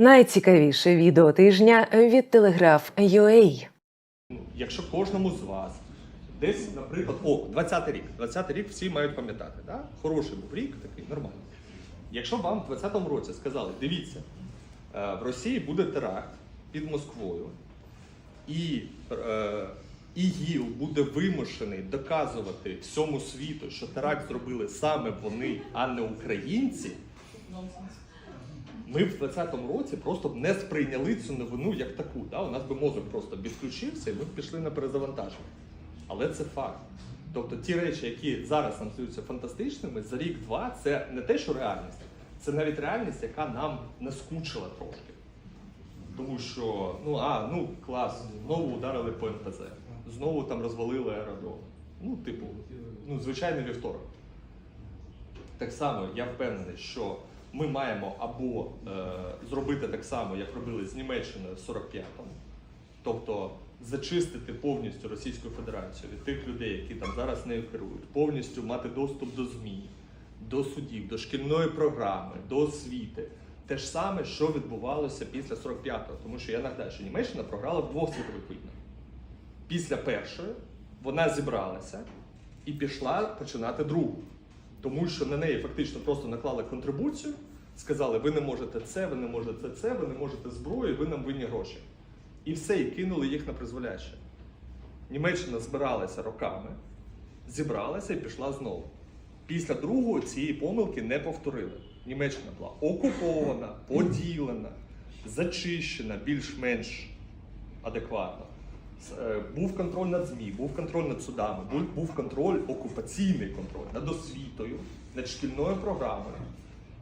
Найцікавіше відео тижня від Телеграф.UA. Ну, Якщо кожному з вас десь, наприклад, о, 20-й рік. 20-й рік всі мають пам'ятати, да? хороший був рік, такий нормальний. Якщо вам в 20-му році сказали, дивіться, е, в Росії буде теракт під Москвою, і е, ІГІЛ буде вимушений доказувати всьому світу, що теракт зробили саме вони, а не українці. Ми в 20-му році просто б не сприйняли цю новину як таку. Да? У нас би мозок просто відключився і ми б пішли на перезавантаження. Але це факт. Тобто ті речі, які зараз нам здаються фантастичними, за рік-два це не те, що реальність, це навіть реальність, яка нам наскучила трошки. Тому що, ну а, ну клас, знову ударили по НПЗ, знову там розвалили аеродром. Ну, типу, ну, звичайний вівторок. Так само я впевнений, що ми маємо або е, зробити так само, як робили з Німеччиною в 45-му, тобто зачистити повністю Російську Федерацію від тих людей, які там зараз нею керують, повністю мати доступ до ЗМІ, до судів, до шкільної програми, до освіти. Те ж саме, що відбувалося після 45-го, тому що я нагадаю, що Німеччина програла в двох світових війнах. Після першої вона зібралася і пішла починати другу. Тому що на неї фактично просто наклали контрибуцію, сказали, ви не можете це, ви не можете це, ви не можете зброю, ви нам винні гроші. І все, і кинули їх на призволяще. Німеччина збиралася роками, зібралася і пішла знову. Після другого цієї помилки не повторили. Німеччина була окупована, поділена, зачищена більш-менш адекватно. Е, Був контроль над ЗМІ, був контроль над судами, був, був контроль, окупаційний контроль над освітою, над шкільною програмою.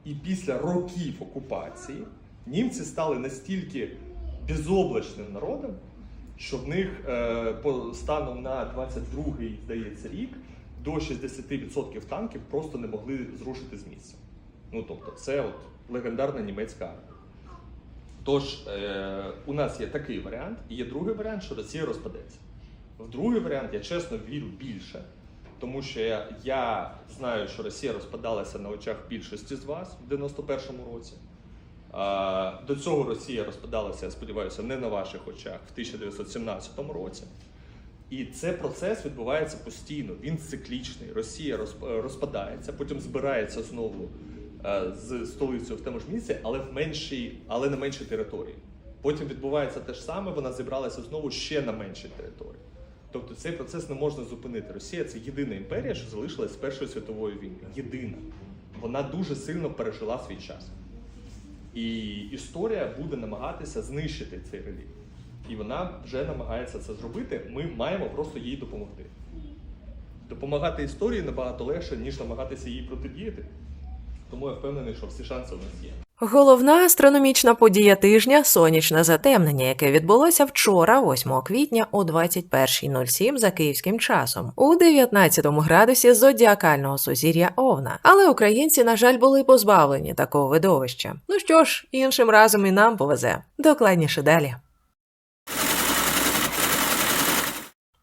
І після років окупації німці стали настільки безоблачним народом, що в них е, по станом на 22-й, здається, рік до 60% танків просто не могли зрушити з місця. Ну тобто, це от легендарна німецька армія. Тож е, у нас є такий варіант, і є другий варіант, що Росія розпадеться. В другий варіант я чесно вірю більше, тому що я, знаю, що Росія розпадалася на очах більшості з вас в 91-му році. До цього Росія розпадалася, я сподіваюся, не на ваших очах в 1917 році. І це процес відбувається постійно. Він циклічний. Росія розп- розпадається, потім збирається знову е, з столицею в тому ж місці, але в меншій, але на меншій території. Потім відбувається те ж саме, вона зібралася знову ще на меншій території. Тобто цей процес не можна зупинити. Росія це єдина імперія, що залишилась з Першої світової війни. Єдина. Вона дуже сильно пережила свій час. І історія буде намагатися знищити цей релік. І вона вже намагається це зробити. Ми маємо просто їй допомогти. Допомагати історії набагато легше, ніж намагатися їй протидіяти. Тому я впевнений, що всі шанси у нас є. Головна астрономічна подія тижня сонячне затемнення, яке відбулося вчора, 8 квітня о 21.07 за київським часом, у 19 градусі зодіакального сузір'я Овна. Але українці, на жаль, були позбавлені такого видовища. Ну що ж, іншим разом і нам повезе. Докладніше далі.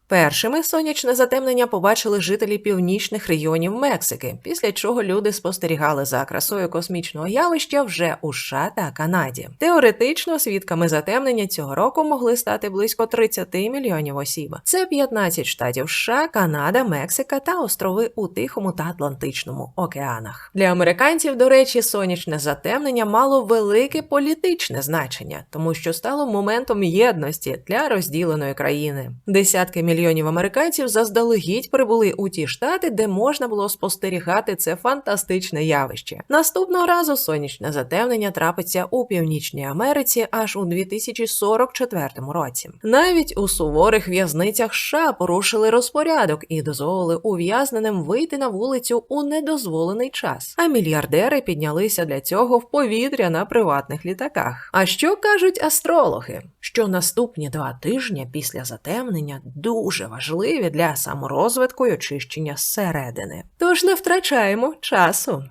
Першими сонячне затемнення побачили жителі північних регіонів Мексики, після чого люди спостерігали за красою космічного явища вже у США та Канаді. Теоретично свідками затемнення цього року могли стати близько 30 мільйонів осіб. Це 15 штатів США, Канада, Мексика та острови у Тихому та Атлантичному океанах. Для американців, до речі, сонячне затемнення мало велике політичне значення, тому що стало моментом єдності для розділеної країни. Десятки мільйонів американців заздалегідь прибули у ті штати, де можна було спостерігати це фантастичне явище. Наступного разу сонячне затемнення трапиться у Північній Америці аж у 2044 році. Навіть у суворих в'язницях США порушили розпорядок і дозволили ув'язненим вийти на вулицю у недозволений час. А мільярдери піднялися для цього в повітря на приватних літаках. А що кажуть астрологи? Що наступні два тижні після затемнення дуже важливі для саморозвитку й очищення зсередини. Тож не втрачаємо часу.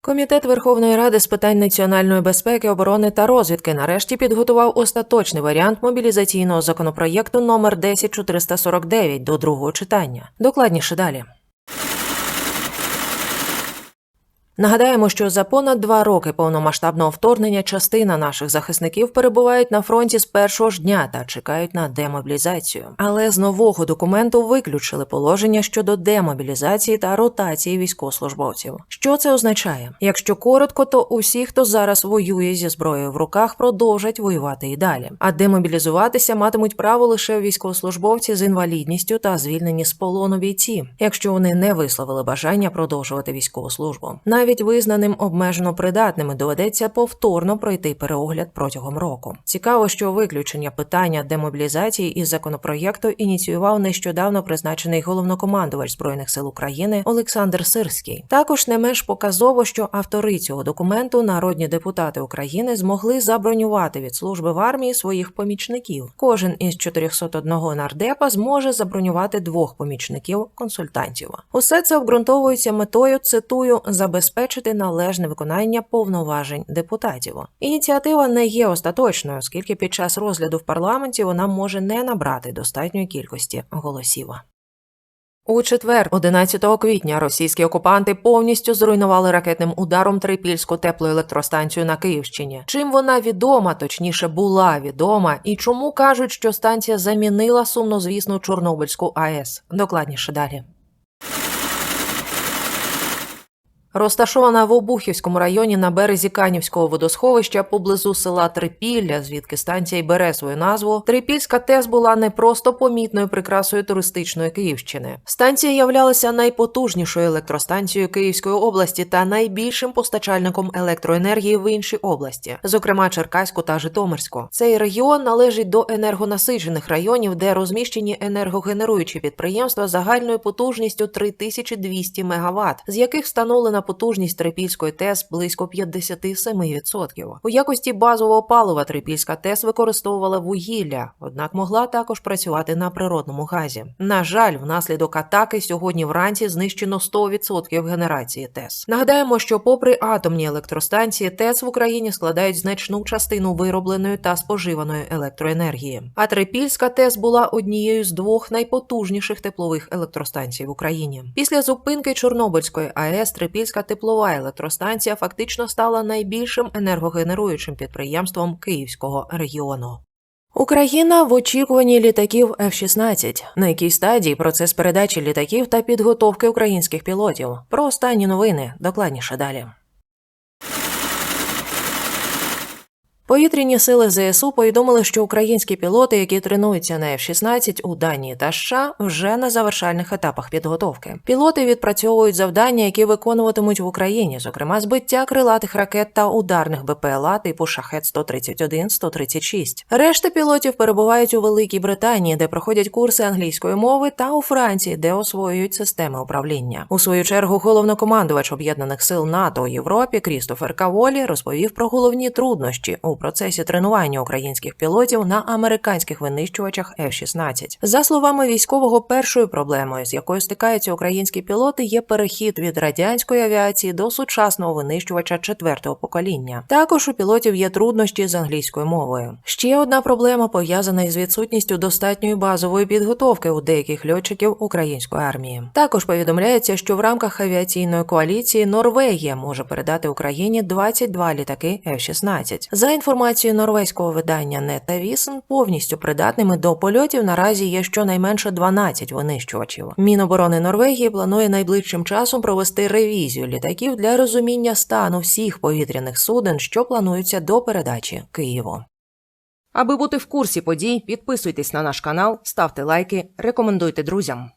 Комітет Верховної Ради з питань національної безпеки, оборони та розвідки нарешті підготував остаточний варіант мобілізаційного законопроєкту номер 10449 до другого читання. Докладніше далі. Нагадаємо, що за понад два роки повномасштабного вторгнення частина наших захисників перебувають на фронті з першого ж дня та чекають на демобілізацію. Але з нового документу виключили положення щодо демобілізації та ротації військовослужбовців. Що це означає? Якщо коротко, то усі, хто зараз воює зі зброєю в руках, продовжать воювати і далі. А демобілізуватися матимуть право лише військовослужбовці з інвалідністю та звільнені з полону бійці, якщо вони не висловили бажання продовжувати військову службу. Навіть визнаним обмежено придатними доведеться повторно пройти переогляд протягом року. Цікаво, що виключення питання демобілізації із законопроєкту ініціював нещодавно призначений головнокомандувач збройних сил України Олександр Сирський. Також не менш показово, що автори цього документу, народні депутати України, змогли забронювати від служби в армії своїх помічників. Кожен із 401 нардепа зможе забронювати двох помічників консультантів. Усе це обґрунтовується метою цитую забезпечити належне виконання повноважень депутатів. Ініціатива не є остаточною, оскільки під час розгляду в парламенті вона може не набрати достатньої кількості голосів. У четвер, 11 квітня, російські окупанти повністю зруйнували ракетним ударом Трипільську теплоелектростанцію на Київщині. Чим вона відома, точніше була відома, і чому кажуть, що станція замінила сумнозвісну Чорнобильську АЕС. Докладніше далі. Розташована в Обухівському районі на березі Канівського водосховища поблизу села Трипілля, звідки станція й бере свою назву, Трипільська ТЕС була не просто помітною прикрасою туристичної Київщини. Станція являлася найпотужнішою електростанцією Київської області та найбільшим постачальником електроенергії в інші області, зокрема Черкаську та Житомирську. Цей регіон належить до енергонасичених районів, де розміщені енергогенеруючі підприємства загальною потужністю 3200 МВт, з яких потужність Трипільської ТЕС близько 57%. У якості базового палива Трипільська ТЕС використовувала вугілля, однак могла також працювати на природному газі. На жаль, внаслідок атаки сьогодні вранці знищено 100% генерації ТЕС. Нагадаємо, що попри атомні електростанції, ТЕС в Україні складають значну частину виробленої та споживаної електроенергії. А Трипільська ТЕС була однією з двох найпотужніших теплових електростанцій в Україні. Після зупинки Чорнобильської АЕС Трипільська теплова електростанція фактично стала найбільшим енергогенеруючим підприємством Київського регіону. Україна в очікуванні літаків F-16. На якій стадії процес передачі літаків та підготовки українських пілотів. Про останні новини докладніше далі. Повітряні сили ЗСУ повідомили, що українські пілоти, які тренуються на F-16 у Данії та США, вже на завершальних етапах підготовки. Пілоти відпрацьовують завдання, які виконуватимуть в Україні, зокрема збиття крилатих ракет та ударних БПЛА типу Шахет 131 136 Решта пілотів перебувають у Великій Британії, де проходять курси англійської мови, та у Франції, де освоюють системи управління. У свою чергу головнокомандувач об'єднаних сил НАТО у Європі Крістофер Каволі розповів про головні труднощі у процесі тренування українських пілотів на американських винищувачах F-16. За словами військового, першою проблемою, з якою стикаються українські пілоти, є перехід від радянської авіації до сучасного винищувача четвертого покоління. Також у пілотів є труднощі з англійською мовою. Ще одна проблема пов'язана із відсутністю достатньої базової підготовки у деяких льотчиків української армії. Також повідомляється, що в рамках авіаційної коаліції Норвегія може передати Україні 22 літаки F-16. За інформацією норвезького видання Нетавісен, повністю придатними до польотів наразі є щонайменше 12 винищувачів. Міноборони Норвегії планує найближчим часом провести ревізію літаків для розуміння стану всіх повітряних суден, що плануються до передачі Києву. Аби бути в курсі подій, підписуйтесь на наш канал, ставте лайки, рекомендуйте друзям.